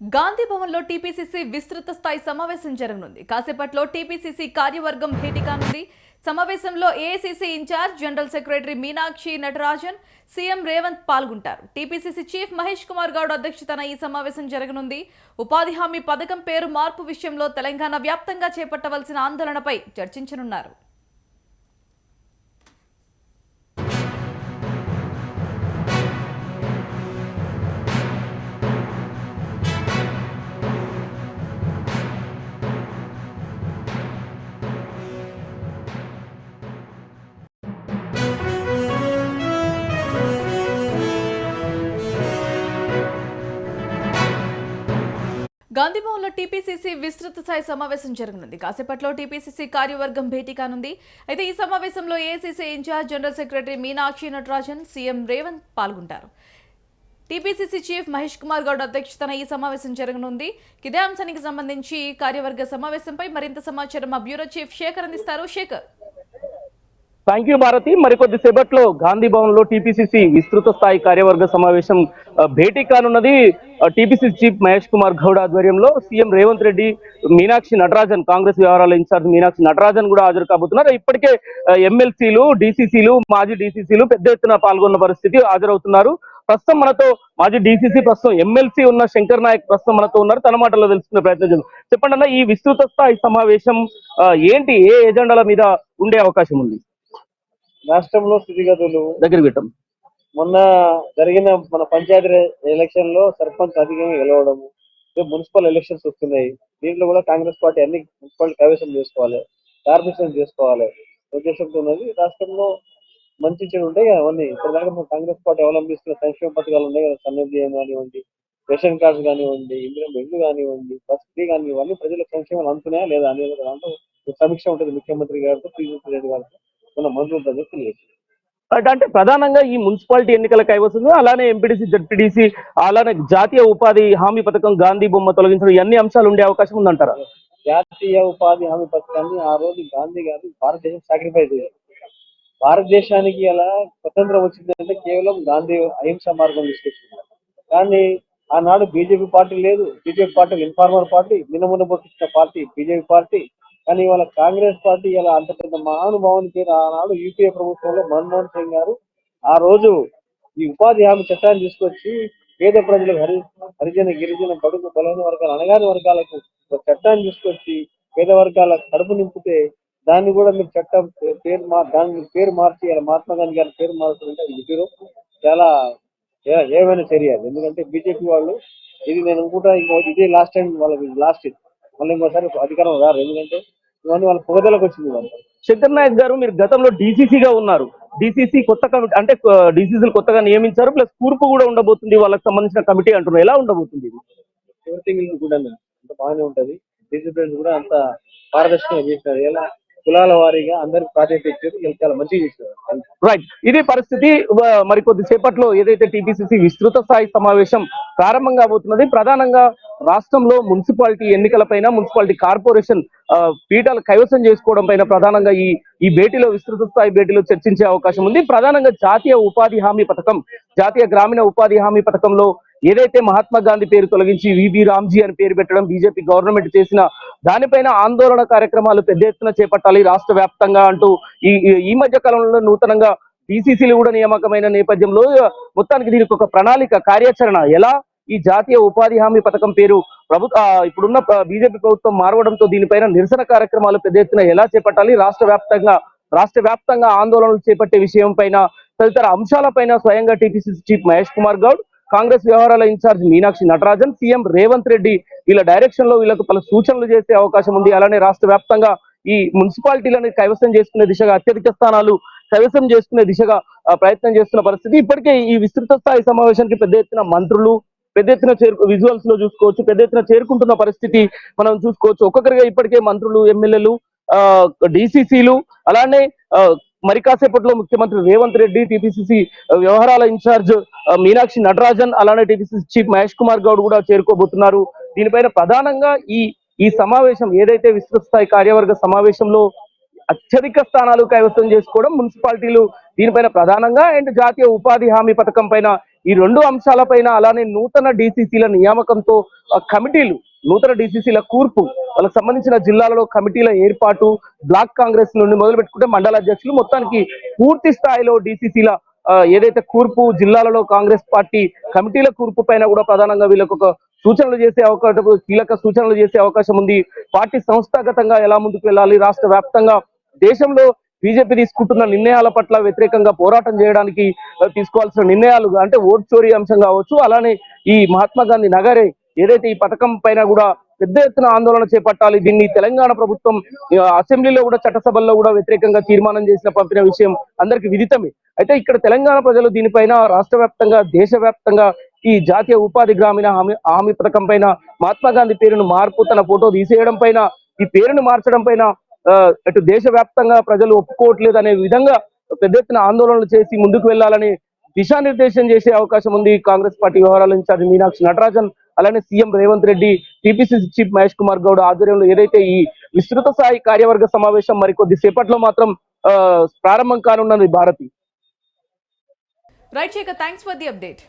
గాంధీ భవన్లో టీపీసీసీ విస్తృత స్థాయి సమావేశం జరగనుంది. కాసేపట్లో టీపీసీసీ కార్యవర్గం భేటీ కానుంది. సమావేశంలో AICC incharge general secretary Meenakshi Natarajan CM Revanth పాల్గొంటారు. టీపీసీసీ చీఫ్ మహేష్ కుమార్ గౌడ్ అధ్యక్షతన ఈ సమావేశం జరగనుంది. ఉపాధి హామీ పథకం పేరు మార్పు విషయంలో తెలంగాణ వ్యాప్తంగా చేపట్టవలసిన ఆందోళనపై చర్చించనున్నారు. గాంధీభవన్లో టీపీసీసీ విస్తృత స్థాయి సమావేశం జరగనుంది. కాసేపట్లో టీపీసీసీ కార్యవర్గం భేటీ కానుంది. అయితే ఈ సమావేశంలో ACC incharge general secretary Meenakshi Natarajan CM Revanth పాల్గొంటారు. టీపీసీసీ చీఫ్ మహేష్ కుమార్ గౌడ్ అధ్యక్షతన ఈ సమావేశం జరగనుంది. ఇదే అంశానికి సంబంధించి కార్యవర్గ సమావేశంపై మరింత సమాచారం మా బ్యూరో చీఫ్ శేఖర్ అందిస్తారు. శేఖర్. థ్యాంక్ యూ భారతి మరికొద్ది సేపట్లో గాంధీ భవన్లో టీపీసీసీ విస్తృత స్థాయి కార్యవర్గ సమావేశం భేటీ కానున్నది టీపీసీ చీఫ్ మహేష్ కుమార్ గౌడ్ ఆధ్వర్యంలో. సీఎం రేవంత్ రెడ్డి మీనాక్షి నటరాజన్ కాంగ్రెస్ వ్యవహారాల ఇన్ఛార్జ్ మీనాక్షి నటరాజన్ కూడా హాజరు కాబోతున్నారు. ఇప్పటికే ఎమ్మెల్సీలు డీసీసీలు మాజీ డీసీసీలు పెద్ద ఎత్తున పాల్గొన్న పరిస్థితి హాజరవుతున్నారు. ప్రస్తుతం మనతో మాజీ డీసీసీ ప్రస్తుతం ఎమ్మెల్సీ ఉన్న శంకర్ నాయక్ ప్రస్తుతం మనతో ఉన్నారు. తన మాటల్లో తెలుసుకునే ప్రయత్నం చేద్దాం. చెప్పండి అన్న ఈ విస్తృత స్థాయి సమావేశం ఏంటి ఏ ఎజెండాల మీద ఉండే అవకాశం ఉంది? రాష్ట్రంలో స్థితిగతులు. దగ్గర పెట్టాం. మొన్న జరిగిన మన పంచాయతీ ఎలక్షన్లో సర్పంచ్ అధికంగా గెలవడము రేపు మున్సిపల్ ఎలక్షన్స్ వస్తున్నాయి. దీంట్లో కూడా కాంగ్రెస్ పార్టీ అన్ని మున్సిపాలిటీ కైవసం చేసుకోవాలి కార్పొరేషన్ చేసుకోవాలి. ఉద్దేశంతో ఉన్నది రాష్ట్రంలో మంచి చెడు ఉంటాయి కదా అవన్నీ. ఇప్పటిదాకా మన కాంగ్రెస్ పార్టీ అవలంబిస్తున్న సంక్షేమ పథకాలు ఉన్నాయి కదా. సన్నబియ్యం కానివ్వండి రేషన్ కార్డ్స్ కానివ్వండి ఇందిరా ఇల్లు కానివ్వండి బస్ ఫ్రీ కానివ్వండి ప్రజలకు సంక్షేమాలు అందుతున్నాయా లేదా అనేది దాంట్లో సమీక్ష ఉంటుంది ముఖ్యమంత్రి గారితో శ్రీనివాస్ రెడ్డి గారితో. మన అంటే అంటే ప్రధానంగా ఈ మున్సిపాలిటీ ఎన్నికల కైవసం అలానే ఎంపీడీసీ జడ్పీడీసీ అలానే జాతీయ ఉపాధి హామీ పథకం గాంధీ బొమ్మ తొలగించడం ఇవన్నీ అంశాలు ఉండే అవకాశం ఉందంటారా? జాతీయ ఉపాధి హామీ పథకాన్ని ఆ రోజు గాంధీ గారు భారతదేశం సాక్రిఫైస్ చేశారు. భారతదేశానికి అలా స్వతంత్రం వచ్చిందంటే కేవలం గాంధీ అహింస మార్గం తీసుకొచ్చింది. కానీ ఆనాడు బీజేపీ పార్టీ లేదు. బీజేపీ పార్టీ ఇన్ఫార్మర్ పార్టీ నిన్నమున్న పార్టీ బీజేపీ పార్టీ కానీ ఇవాళ కాంగ్రెస్ పార్టీ ఇలా అంత పెద్ద మహానుభావునికి పేరు ఆనాడు యూపీఏ ప్రభుత్వంలో మన్మోహన్ సింగ్ గారు ఆ రోజు ఈ ఉపాధి హామీ చట్టాన్ని తీసుకొచ్చి పేద ప్రజలకు హరి హరిజన గిరిజన బడుగు బలహీన వర్గాలు అనగాని వర్గాలకు ఒక చట్టాన్ని తీసుకొచ్చి పేద వర్గాల కడుపు నింపితే దాన్ని కూడా మీరు చట్టం పేరు మా దాన్ని పేరు మార్చి ఇలా మహాత్మా గాంధీ గారి పేరు మార్చుకుంటే ఇది మీరు చాలా ఏమైనా చర్య ఎందుకంటే బీజేపీ వాళ్ళు ఇది నేను అనుకుంటా ఇంకో ఇదే లాస్ట్ టైం వాళ్ళకి లాస్ట్ ఇది మళ్ళీ ఇంకోసారి అధికారం రారు. ఎందుకంటే వాళ్ళ పొగదలకు వచ్చింది శంకర్ నాయక్ గారు మీరు గతంలో డీసీసీగా ఉన్నారు. డీసీసీ కొత్త కమిటీ అంటే డీసీసీలు కొత్తగా నియమించారు ప్లస్ కూర్పు కూడా ఉండబోతుంది వాళ్ళకి సంబంధించిన కమిటీ అంటున్నారు. ఎలా ఉండబోతుంది ఇది? ఎవ్రీథింగ్ కూడా అంత బాగానే ఉంటది. డిసిప్లిన్స్ కూడా అంత పారదర్శకంగా చేసినారు. ఎలా? కులాల వారీగా అందరికి ప్రాధాన్యత ఇచ్చారు చాలా మంచిగా చేసినారు. రైట్ ఇది పరిస్థితి వ- మరికొద్ది సేపట్లో ఏదైతే టీపీసీసీ విస్తృత స్థాయి సమావేశం ప్రారంభం కాబోతున్నది ప్రధానంగా రాష్ట్రంలో మున్సిపాలిటీ ఎన్నికలపైన మున్సిపాలిటీ కార్పొరేషన్ పీఠాలు కైవసం చేసుకోవడం పైన ప్రధానంగా ఈ ఈ భేటీలో విస్తృత స్థాయి భేటీలో చర్చించే అవకాశం ఉంది. ప్రధానంగా జాతీయ ఉపాధి హామీ పథకం జాతీయ గ్రామీణ ఉపాధి హామీ పథకంలో ఏదైతే మహాత్మా గాంధీ పేరు తొలగించి వివి రామ్జీ అని పేరు పెట్టడం బీజేపీ గవర్నమెంట్ చేసిన దానిపైన ఆందోళన కార్యక్రమాలు పెద్ద ఎత్తున చేపట్టాలి రాష్ట్ర వ్యాప్తంగా అంటూ ఈ ఈ- ఈ మధ్య కాలంలో నూతనంగా బీసీసీలు కూడా నియామకమైన నేపథ్యంలో మొత్తానికి దీనికి ఒక ప్రణాళిక కార్యాచరణ. ఎలా? ఈ జాతీయ ఉపాధి హామీ పథకం పేరు ప్రభుత్వ ఇప్పుడున్న బీజేపీ ప్రభుత్వం మారవడంతో దీనిపైన నిరసన కార్యక్రమాలు పెద్ద ఎత్తున ఎలా చేపట్టాలి? రాష్ట్ర వ్యాప్తంగా రాష్ట్ర వ్యాప్తంగా ఆందోళనలు చేపట్టే విషయం పైన తదితర అంశాలపైన స్వయంగా టీపీసీసీ చీఫ్ మహేష్ కుమార్ గౌడ్ కాంగ్రెస్ వ్యవహారాల ఇన్ఛార్జ్ మీనాక్షి నటరాజన్ సీఎం రేవంత్ రెడ్డి వీళ్ళ డైరెక్షన్లో వీళ్ళకు పలు సూచనలు చేసే అవకాశం ఉంది. అలానే రాష్ట్ర వ్యాప్తంగా ఈ మున్సిపాలిటీలను కైవసం చేసుకునే దిశగా అత్యధిక స్థానాలు కైవసం చేసుకునే దిశగా ప్రయత్నం చేస్తున్న పరిస్థితి. ఇప్పటికే ఈ విస్తృత స్థాయి సమావేశానికి పెద్ద ఎత్తున మంత్రులు పెద్ద ఎత్తున చేరు విజువల్స్లో చూసుకోవచ్చు పెద్ద ఎత్తున చేరుకుంటున్న పరిస్థితి మనం చూసుకోవచ్చు. ఒక్కొక్కరిగా ఇప్పటికే మంత్రులు ఎమ్మెల్యేలు డిసిసిలు అలానే మరి కాసేపట్లో ముఖ్యమంత్రి రేవంత్ రెడ్డి టిపిసిసి వ్యవహారాల ఇన్ఛార్జ్ మీనాక్షి నటరాజన్ అలానే టిపిసిసి చీఫ్ మహేష్ కుమార్ గౌడ్ కూడా చేరుకోబోతున్నారు. దీనిపైన ప్రధానంగా ఈ ఈ సమావేశం ఏదైతే విస్తృత స్థాయి కార్యవర్గ సమావేశంలో అత్యధిక స్థానాలు కైవసం చేసుకోవడం మున్సిపాలిటీలు దీనిపైన ప్రధానంగా అండ్ జాతీయ ఉపాధి హామీ పథకం పైన ఈ రెండు అంశాలపైన అలానే నూతన డిసిసిల నియామకంతో కమిటీలు నూతన డిసిసిల కూర్పు వాళ్ళకి సంబంధించిన జిల్లాలలో కమిటీల ఏర్పాటు బ్లాక్ కాంగ్రెస్ నుండి మొదలు పెట్టుకుంటే మండల అధ్యక్షులు మొత్తానికి పూర్తి స్థాయిలో డిసిసిల ఏదైతే కూర్పు జిల్లాలలో కాంగ్రెస్ పార్టీ కమిటీల కూర్పు పైన కూడా ప్రధానంగా వీళ్ళకు ఒక సూచనలు చేసే అవకాశం కీలక సూచనలు చేసే అవకాశం ఉంది. పార్టీ సంస్థాగతంగా ఎలా ముందుకు వెళ్ళాలి? రాష్ట్ర వ్యాప్తంగా దేశంలో బీజేపీ తీసుకుంటున్న నిర్ణయాల పట్ల వ్యతిరేకంగా పోరాటం చేయడానికి తీసుకోవాల్సిన నిర్ణయాలు అంటే ఓట్ చోరీ అంశం కావచ్చు అలానే ఈ మహాత్మా గాంధీ నగరే ఏదైతే ఈ పథకం పైన కూడా పెద్ద ఎత్తున ఆందోళన చేపట్టాలి దీన్ని తెలంగాణ ప్రభుత్వం అసెంబ్లీలో కూడా చట్టసభల్లో కూడా వ్యతిరేకంగా తీర్మానం చేసిన పంపిన విషయం అందరికీ విదితమే. అయితే ఇక్కడ తెలంగాణ ప్రజలు దీనిపైన రాష్ట్ర వ్యాప్తంగా దేశవ్యాప్తంగా ఈ జాతీయ ఉపాధి గ్రామీణ హామీ హామీ పథకం పైన మహాత్మా గాంధీ పేరును మార్పు తన ఫోటో తీసేయడం పైన ఈ పేరును మార్చడం పైన అటు దేశవ్యాప్తంగా ప్రజలు ఒప్పుకోవట్లేదు అనే విధంగా పెద్ద ఎత్తున ఆందోళనలు చేసి ముందుకు వెళ్ళాలని దిశానిర్దేశం చేసే అవకాశం ఉంది. కాంగ్రెస్ పార్టీ వ్యవహారాల ఇన్ఛార్జ్ మీనాక్షి నటరాజన్ అలానే CM Revanth Reddy TPCC chief Mahesh Kumar Goud ఆధ్వర్యంలో ఏదైతే ఈ విస్తృత స్థాయి కార్యవర్గ సమావేశం మరికొద్ది సేపట్లో మాత్రం ప్రారంభం కానున్నది Bharathi. Right Shekhar thanks for the update